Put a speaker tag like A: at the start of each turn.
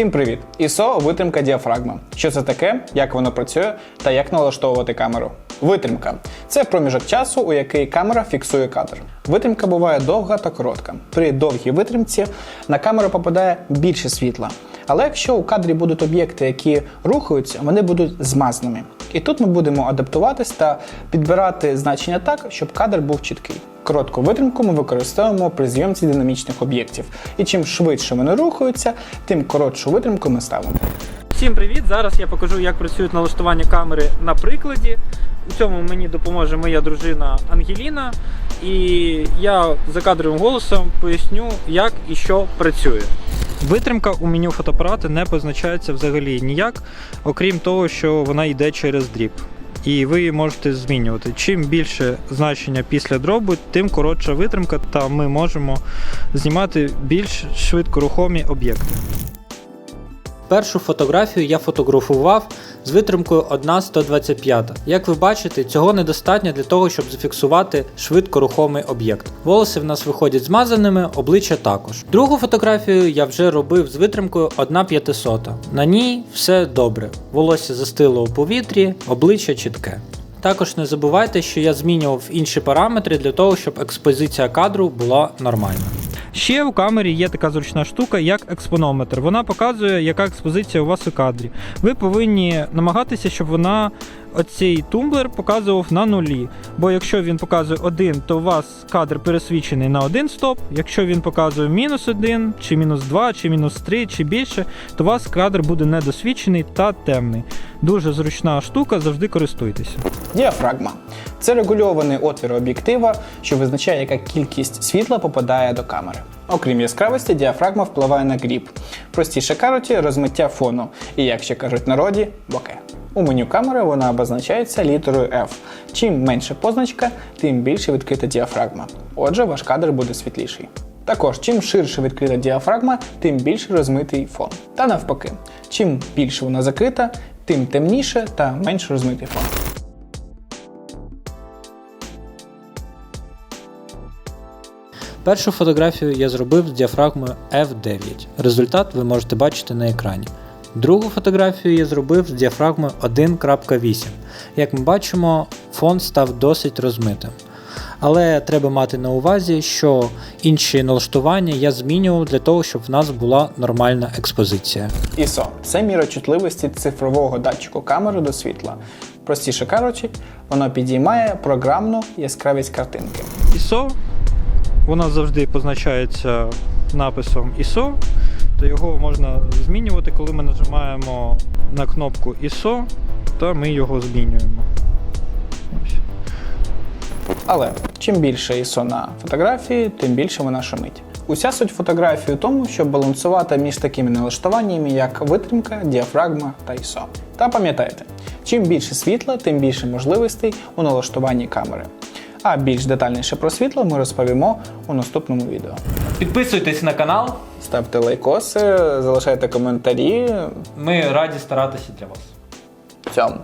A: Всім привіт! ISO – витримка діафрагма. Що це таке, як воно працює та як налаштовувати камеру. Витримка це проміжок часу, у який камера фіксує кадр. Витримка буває довга та коротка. При довгій витримці на камеру попадає більше світла. Але якщо у кадрі будуть об'єкти, які рухаються, вони будуть змазаними. І тут ми будемо адаптуватись та підбирати значення так, щоб кадр був чіткий. Коротку витримку ми використовуємо при зйомці динамічних об'єктів. І чим швидше вони рухаються, тим коротшу витримку ми ставимо.
B: Всім привіт! Зараз я покажу, як працюють налаштування камери на прикладі. У цьому мені допоможе моя дружина Ангеліна, і я за кадровим голосом поясню, як і що працює. Витримка у меню фотоапарата не позначається взагалі ніяк, окрім того, що вона йде через дріб. І ви її можете змінювати. Чим більше значення після дробу, тим коротша витримка, та ми можемо знімати більш швидкорухомі об'єкти. Першу фотографію я фотографував з витримкою 1,125. Як ви бачите, цього недостатньо для того, щоб зафіксувати швидко рухомий об'єкт. Волоси в нас виходять змазаними, обличчя також. Другу фотографію я вже робив з витримкою 1,500. На ній все добре. Волосся застило у повітрі, обличчя чітке. Також не забувайте, що я змінював інші параметри для того, щоб експозиція кадру була нормальна. Ще у камері є така зручна штука, як експонометр. Вона показує, яка експозиція у вас у кадрі. Ви повинні намагатися, щоб вона оцей тумблер показував на нулі. Бо якщо він показує один, то у вас кадр пересвічений на один стоп. Якщо він показує мінус один, чи мінус два, чи мінус три, чи більше, то у вас кадр буде недосвічений та темний. Дуже зручна штука, завжди користуйтеся.
A: Діафрагма це регульований отвір об'єктива, що визначає, яка кількість світла попадає до камери. Окрім яскравості, діафрагма впливає на гріб. Простіше кажучи, розмиття фону. І як ще кажуть народі, боке. У меню камери вона обозначається літерою F. Чим менше позначка, тим більше відкрита діафрагма. Отже, ваш кадр буде світліший. Також, чим ширше відкрита діафрагма, тим більше розмитий фон. Та навпаки, чим більше вона закрита, тим темніше та менш розмитий фон.
B: Першу фотографію я зробив з діафрагмою F9. Результат ви можете бачити на екрані. Другу фотографію я зробив з діафрагмою 1.8. Як ми бачимо, фон став досить розмитим. Але треба мати на увазі, що інші налаштування я змінював для того, щоб в нас була нормальна експозиція.
A: ISO – це міра чутливості цифрового датчику камери до світла. Простіше кажучи, воно підіймає програмну яскравість картинки.
B: ISO, воно завжди позначається написом ISO, то його можна змінювати, коли ми нажимаємо на кнопку ISO, то ми його змінюємо.
A: Але чим більше ISO на фотографії, тим більше вона шумить. Уся суть фотографії у тому, щоб балансувати між такими налаштуваннями, як витримка, діафрагма та ISO. Та пам'ятайте, чим більше світла, тим більше можливостей у налаштуванні камери. А більш детальніше про світло ми розповімо у наступному відео.
B: Підписуйтесь на канал,
A: Ставте лайкоси, залишайте коментарі.
B: ми раді старатися для вас.
A: Цьому.